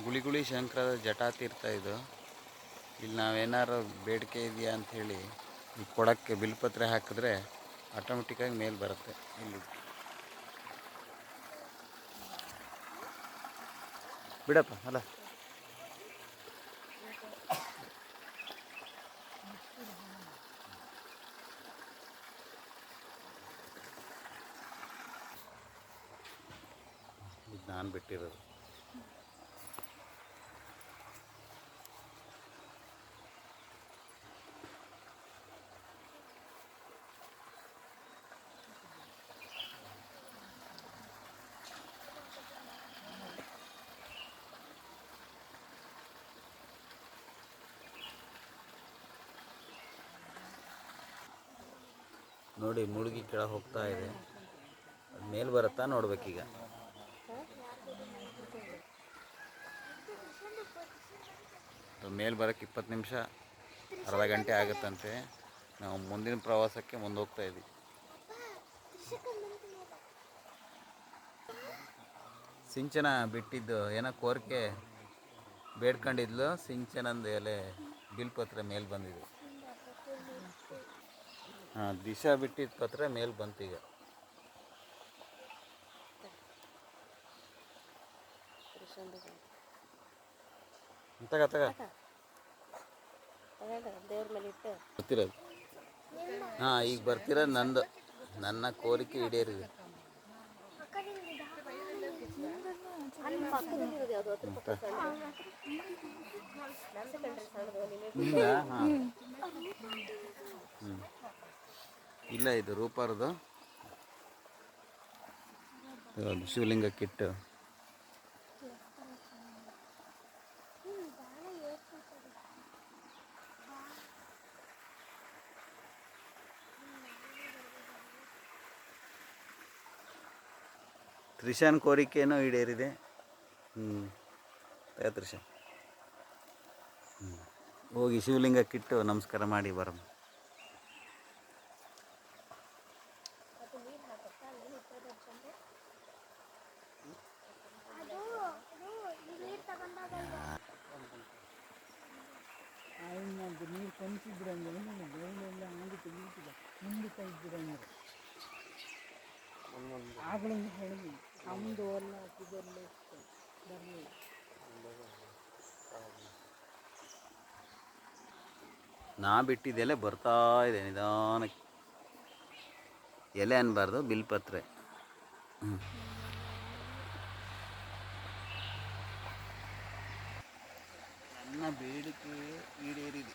ಗುಳಿಗುಳಿ ಶಂಕರದ ಜಟಾತೀರ್ಥ ಇದು. ಇಲ್ಲಿ ನಾವೇನಾರು ಬೇಡಿಕೆ ಇದೆಯಾ ಅಂಥೇಳಿ ಈ ಕೊಡಕ್ಕೆ ಬಿಲ್ಪತ್ರೆ ಹಾಕಿದ್ರೆ ಆಟೋಮೆಟಿಕ್ಕಾಗಿ ಮೇಲೆ ಬರುತ್ತೆ ಇಲ್ಲಿ. ಬಿಡಪ್ಪ, ಅಲ್ಲ. ನಾನು ಬಿಟ್ಟಿರೋದು. ನೋಡಿ ಮುಳುಗಿ ಕೆಳಗೆ ಹೋಗ್ತಾ ಇದೆ. ಅದು ಮೇಲೆ ಬರುತ್ತಾ ನೋಡ್ಬೇಕೀಗ ಮೇಲೆ ಬರೋಕ್ಕೆ ಇಪ್ಪತ್ತು ನಿಮಿಷ, ಅರ್ಧ ಗಂಟೆ ಆಗುತ್ತಂತೆ. ನಾವು ಮುಂದಿನ ಪ್ರವಾಸಕ್ಕೆ ಮುಂದೆ ಹೋಗ್ತಾ ಇದ್ವಿ. ಸಿಂಚನ ಬಿಟ್ಟಿದ್ದು, ಏನೋ ಕೋರಿಕೆ ಬೇಡ್ಕೊಂಡಿದ್ಲು, ಸಿಂಚನಂದು ಎಲೆ ಬಿಲ್ಪತ್ರ ಮೇಲೆ ಬಂದಿದೆ. ಹಾಂ ದಿಶಾ ಬಿಟ್ಟಿದ್ದ ಪತ್ರ ಮೇಲೆ ಬಂತೀಗ ತಗ ತಗ. ಬರ್ತಿರೋದು. ಹಾಂ ಈಗ ಬರ್ತೀರ ನಂದು. ನನ್ನ ಕೋರಿಕೆ ಈಡೇರಿದೆ. ಅಲ್ಲಿ ಪಕ್ಕದಲ್ಲಿರೋದು ಯಾವುದು ಅದ್ರ ಪಕ್ಕ ಸಣ್ಣ ನಂದು ಕಂಡ್ರೆ ಸಣ್ಣದು ನಿಮಗೆ ಹಿಂಗ ಹಾಂ ಹ್ಞೂ ಇಲ್ಲ ಇದು ರೂಪಾರದು ಶಿವಲಿಂಗ ಕಿಟ್ಟು. ತ್ರಿಶಾನ್ ಕೋರಿಕೆನೂ ಈಡೇರಿದೆ. ಹ್ಞೂ ತ್ರಿಶಾನ್. ಹ್ಞೂ ಹೋಗಿ ಶಿವಲಿಂಗಕ್ಕಿಟ್ಟು ನಮಸ್ಕಾರ ಮಾಡಿ ಬರಮ್ಮ. ಅದು ನೀರು ಒಂದೊಂದು ಬೇಳೆಲ್ಲ ಆಗಿತ್ತು ನಿಂತಿಲ್ಲ ಮುಂದಕ್ಕೆ ಇದ್ದಿರಂಗೆ ಆಗಳಿಂದ ಹೇಳಿದ್ವಿ ನಮ್ಮದು ಎಲ್ಲ ಇದೆಲ್ಲ ಇತ್ತು. ಬರಲಿಲ್ಲ ನಾ ಬಿಟ್ಟಿದ್ದೆಲೆ ಬರ್ತಾ ಇದೆ ನಿಧಾನಕ್ಕೆ. ಎಲೆ ಅನ್ಬಾರ್ದು ಬಿಲ್ಪತ್ರೆ ಹ್ಮ್. ನನ್ನ ಬೇಡಿಕೆ ಈಡೇರಿದೆ.